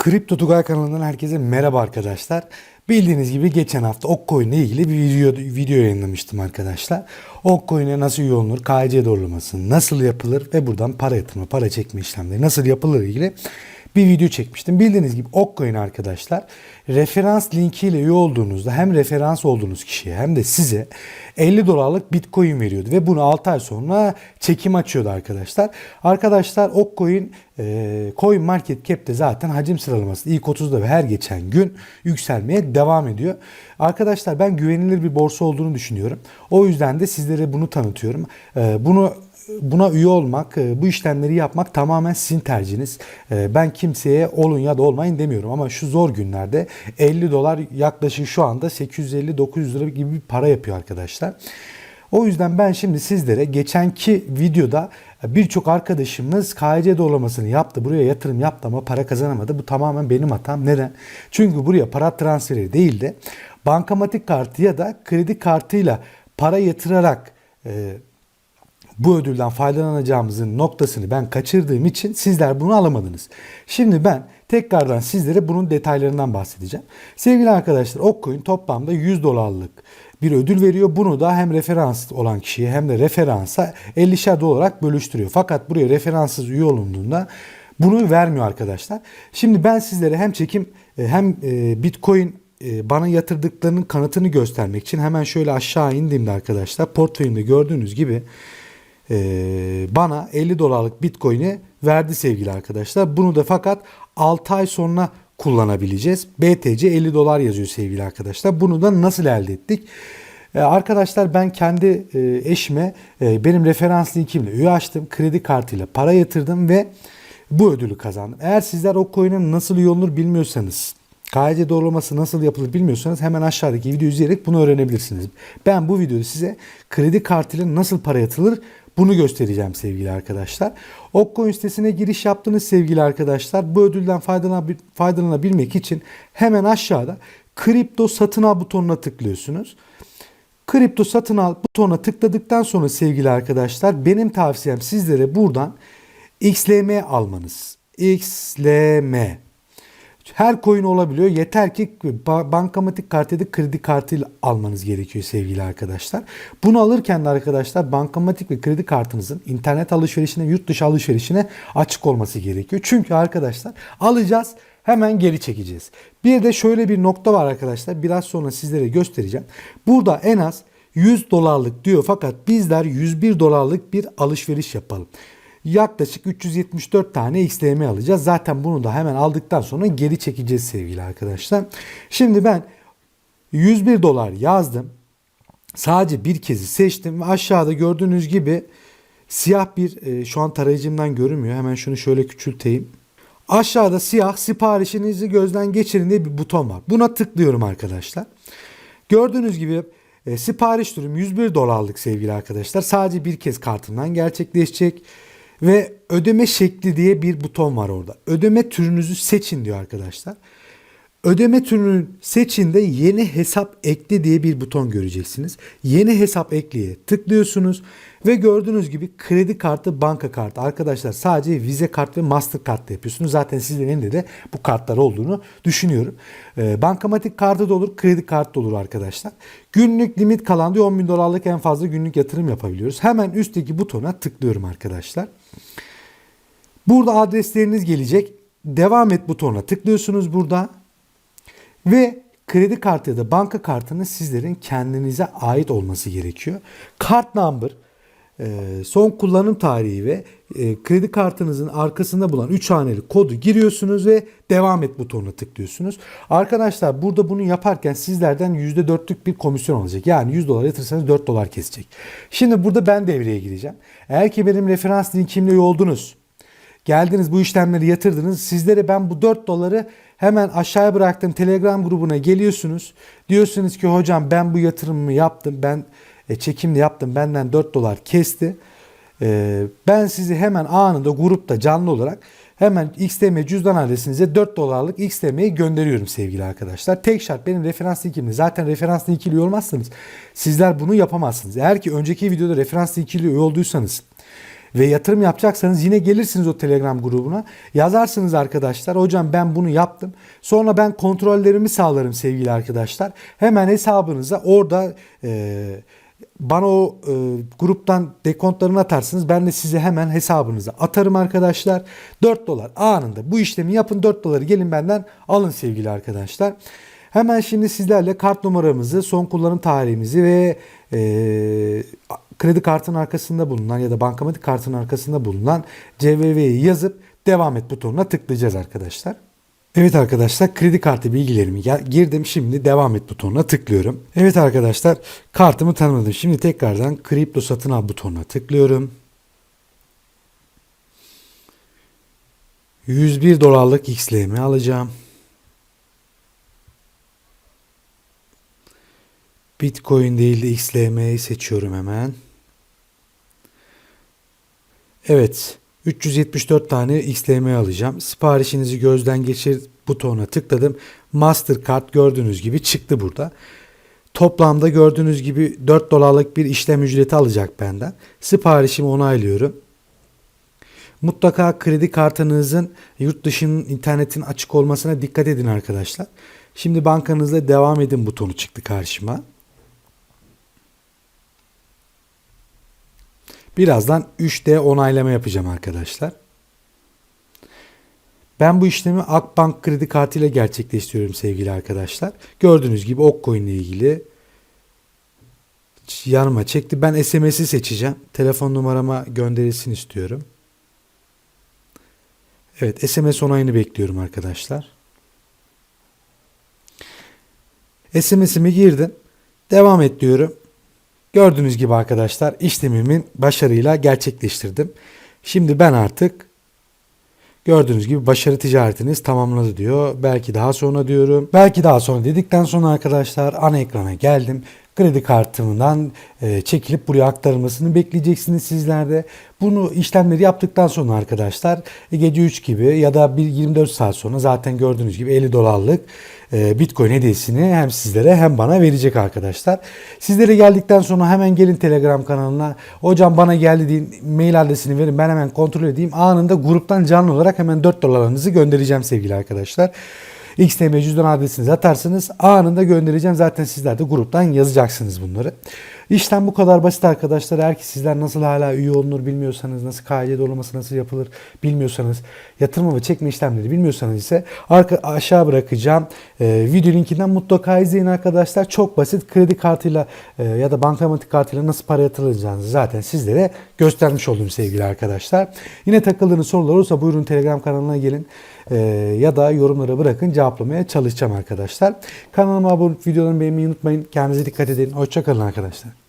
Kripto Tugay kanalından herkese merhaba arkadaşlar. Bildiğiniz gibi geçen hafta Okcoin ile ilgili bir video, video yayınlamıştım arkadaşlar. Okcoin'e nasıl üye olunur, KYC doğrulaması nasıl yapılır ve buradan para yatırma, para çekme işlemleri nasıl yapılır ilgili bir video çekmiştim. Bildiğiniz gibi Okcoin arkadaşlar referans linkiyle üye olduğunuzda hem referans olduğunuz kişiye hem de size 50 dolarlık bitcoin veriyordu ve bunu 6 ay sonra çekim açıyordu arkadaşlar. Arkadaşlar Okcoin e, Coin Market Cap'te zaten hacim sıralaması ilk 30'da ve her geçen gün yükselmeye devam ediyor. Arkadaşlar ben güvenilir bir borsa olduğunu düşünüyorum. O yüzden de sizlere bunu tanıtıyorum. E, bunu buna üye olmak, e, bu işlemleri yapmak tamamen sizin tercihiniz. E, Ben kimseye olun ya da olmayın demiyorum ama şu zor günlerde 50 dolar yaklaşık şu anda 850-900 lira gibi bir para yapıyor arkadaşlar. O yüzden ben şimdi sizlere geçenki videoda birçok arkadaşımız KYC doğrulamasını yaptı. Buraya yatırım yaptı ama para kazanamadı. Bu tamamen benim hatam. Neden? Çünkü buraya para transferi değil de bankamatik kartı ya da kredi kartıyla para yatırarak e, bu ödülden faydalanacağımızın noktasını ben kaçırdığım için sizler bunu alamadınız. Şimdi ben tekrardan sizlere bunun detaylarından bahsedeceğim. Sevgili arkadaşlar Okcoin toplamda 100 dolarlık bir ödül veriyor. Bunu da hem referans olan kişiye hem de referansa 50'şer dolar olarak bölüştürüyor. Fakat buraya referanssız üye olunduğunda bunu vermiyor arkadaşlar. Şimdi ben sizlere hem çekim e, hem e, Bitcoin e, bana yatırdıklarının kanıtını göstermek için hemen şöyle aşağı indiğimde arkadaşlar portföyümde gördüğünüz gibi e, bana 50 dolarlık bitcoin'i verdi sevgili arkadaşlar. Bunu da fakat 6 ay sonra kullanabileceğiz. BTC 50 dolar yazıyor sevgili arkadaşlar. Bunu da nasıl elde ettik? Ee, Arkadaşlar ben kendi e, eşime e, benim referans linkimle üye açtım. Kredi kartıyla para yatırdım ve bu ödülü kazandım. Eğer sizler o coin'e nasıl üye olunur bilmiyorsanız KYC doğrulaması nasıl yapılır bilmiyorsanız hemen aşağıdaki videoyu izleyerek bunu öğrenebilirsiniz. Ben bu videoda size kredi kartıyla nasıl para yatırılır bunu göstereceğim sevgili arkadaşlar. Okcoin sitesine giriş yaptınız sevgili arkadaşlar. Bu ödülden faydalanabil- faydalanabilmek için hemen aşağıda kripto satın al butonuna tıklıyorsunuz. Kripto satın al butonuna tıkladıktan sonra sevgili arkadaşlar benim tavsiyem sizlere buradan XLM almanız. XLM. Her coin olabiliyor. Yeter ki ba- bankamatik kart ya da kredi kartıyla almanız gerekiyor sevgili arkadaşlar. Bunu alırken de arkadaşlar bankamatik ve kredi kartınızın internet alışverişine, yurt dışı alışverişine açık olması gerekiyor. Çünkü arkadaşlar alacağız hemen geri çekeceğiz. Bir de şöyle bir nokta var arkadaşlar. Biraz sonra sizlere göstereceğim. Burada en az 100 dolarlık diyor fakat bizler 101 dolarlık bir alışveriş yapalım. Yaklaşık 374 tane XLM alacağız. Zaten bunu da hemen aldıktan sonra geri çekeceğiz sevgili arkadaşlar. Şimdi ben 101 dolar yazdım. Sadece bir kezi seçtim ve aşağıda gördüğünüz gibi siyah bir e, şu an tarayıcımdan görünmüyor. Hemen şunu şöyle küçülteyim. Aşağıda siyah siparişinizi gözden geçirin diye bir buton var. Buna tıklıyorum arkadaşlar. Gördüğünüz gibi e, sipariş durum 101 dolarlık sevgili arkadaşlar. Sadece bir kez kartımdan gerçekleşecek. Ve ödeme şekli diye bir buton var orada. Ödeme türünüzü seçin diyor arkadaşlar. Ödeme türünü seçin de yeni hesap ekle diye bir buton göreceksiniz. Yeni hesap ekleye tıklıyorsunuz ve gördüğünüz gibi kredi kartı, banka kartı. Arkadaşlar sadece Visa kart ve Mastercard'la yapıyorsunuz. Zaten sizlerin elinde de bu kartlar olduğunu düşünüyorum. Ee, bankamatik kartı da olur, kredi kartı da olur arkadaşlar. Günlük limit kalan diyor 10 bin dolarlık en fazla günlük yatırım yapabiliyoruz. Hemen üstteki butona tıklıyorum arkadaşlar. Burada adresleriniz gelecek. Devam et butonuna tıklıyorsunuz burada. Ve kredi kartı ya da banka kartının sizlerin kendinize ait olması gerekiyor. Kart number, e, son kullanım tarihi ve e, kredi kartınızın arkasında bulan 3 haneli kodu giriyorsunuz ve devam et butonuna tıklıyorsunuz. Arkadaşlar burada bunu yaparken sizlerden %4'lük bir komisyon alacak. Yani 100 dolar yatırırsanız 4 dolar kesecek. Şimdi burada ben devreye gireceğim. Eğer ki benim referans linkimle oldunuz. Geldiniz bu işlemleri yatırdınız. Sizlere ben bu 4 doları hemen aşağıya bıraktım Telegram grubuna geliyorsunuz. Diyorsunuz ki hocam ben bu yatırımımı yaptım. Ben e, çekimli yaptım. Benden 4 dolar kesti. E, ben sizi hemen anında grupta canlı olarak hemen XTM cüzdan adresinize 4 dolarlık XTM'yi gönderiyorum sevgili arkadaşlar. Tek şart benim referans linkimle. Zaten referans linkiyle olmazsanız sizler bunu yapamazsınız. Eğer ki önceki videoda referans linkiyle olduysanız ve yatırım yapacaksanız yine gelirsiniz o Telegram grubuna. Yazarsınız arkadaşlar. Hocam ben bunu yaptım. Sonra ben kontrollerimi sağlarım sevgili arkadaşlar. Hemen hesabınıza orada e, bana o e, gruptan dekontlarını atarsınız. Ben de size hemen hesabınıza atarım arkadaşlar. 4 dolar anında bu işlemi yapın 4 doları gelin benden alın sevgili arkadaşlar. Hemen şimdi sizlerle kart numaramızı, son kullanım tarihimizi ve e, kredi kartının arkasında bulunan ya da bankamatik kartının arkasında bulunan CVV'yi yazıp devam et butonuna tıklayacağız arkadaşlar. Evet arkadaşlar kredi kartı bilgilerimi girdim. Şimdi devam et butonuna tıklıyorum. Evet arkadaşlar kartımı tanımladım. Şimdi tekrardan kripto satın al butonuna tıklıyorum. 101 dolarlık XLM alacağım. Bitcoin değil de XLM'yi seçiyorum hemen. Evet. 374 tane XLM alacağım. Siparişinizi gözden geçir butonuna tıkladım. Mastercard gördüğünüz gibi çıktı burada. Toplamda gördüğünüz gibi 4 dolarlık bir işlem ücreti alacak benden. Siparişimi onaylıyorum. Mutlaka kredi kartınızın yurt dışının internetin açık olmasına dikkat edin arkadaşlar. Şimdi bankanızla devam edin butonu çıktı karşıma. Birazdan 3D onaylama yapacağım arkadaşlar. Ben bu işlemi Akbank kredi kartı ile gerçekleştiriyorum sevgili arkadaşlar. Gördüğünüz gibi Okcoin ile ilgili yanıma çekti. Ben SMS'i seçeceğim. Telefon numarama gönderilsin istiyorum. Evet SMS onayını bekliyorum arkadaşlar. SMS'imi girdim. Devam et diyorum. Gördüğünüz gibi arkadaşlar işlemimin başarıyla gerçekleştirdim. Şimdi ben artık gördüğünüz gibi başarı ticaretiniz tamamladı diyor. Belki daha sonra diyorum. Belki daha sonra dedikten sonra arkadaşlar ana ekrana geldim. Kredi kartımdan e, çekilip buraya aktarılmasını bekleyeceksiniz sizler de. Bunu işlemleri yaptıktan sonra arkadaşlar e, gece 3 gibi ya da bir 24 saat sonra zaten gördüğünüz gibi 50 dolarlık Bitcoin hediyesini hem sizlere hem bana verecek arkadaşlar. Sizlere geldikten sonra hemen gelin Telegram kanalına. Hocam bana geldi deyin mail adresini verin ben hemen kontrol edeyim. Anında gruptan canlı olarak hemen 4 dolarlarınızı göndereceğim sevgili arkadaşlar. XTM cüzdan adresinizi atarsınız. Anında göndereceğim. Zaten sizler de gruptan yazacaksınız bunları. İşlem bu kadar basit arkadaşlar. Eğer ki sizler nasıl hala üye olunur bilmiyorsanız, nasıl KYC doğrulaması nasıl yapılır bilmiyorsanız, yatırma ve çekme işlemleri bilmiyorsanız ise arka, aşağı bırakacağım. Ee, video linkinden mutlaka izleyin arkadaşlar. Çok basit. Kredi kartıyla e, ya da bankamatik kartıyla nasıl para yatırılacağınızı zaten sizlere göstermiş oldum sevgili arkadaşlar. Yine takıldığınız sorular olursa buyurun Telegram kanalına gelin. Ee, ya da yorumlara bırakın cevaplamaya çalışacağım arkadaşlar. Kanalıma abone olup videolarımı beğenmeyi unutmayın. Kendinize dikkat edin. Hoşçakalın arkadaşlar.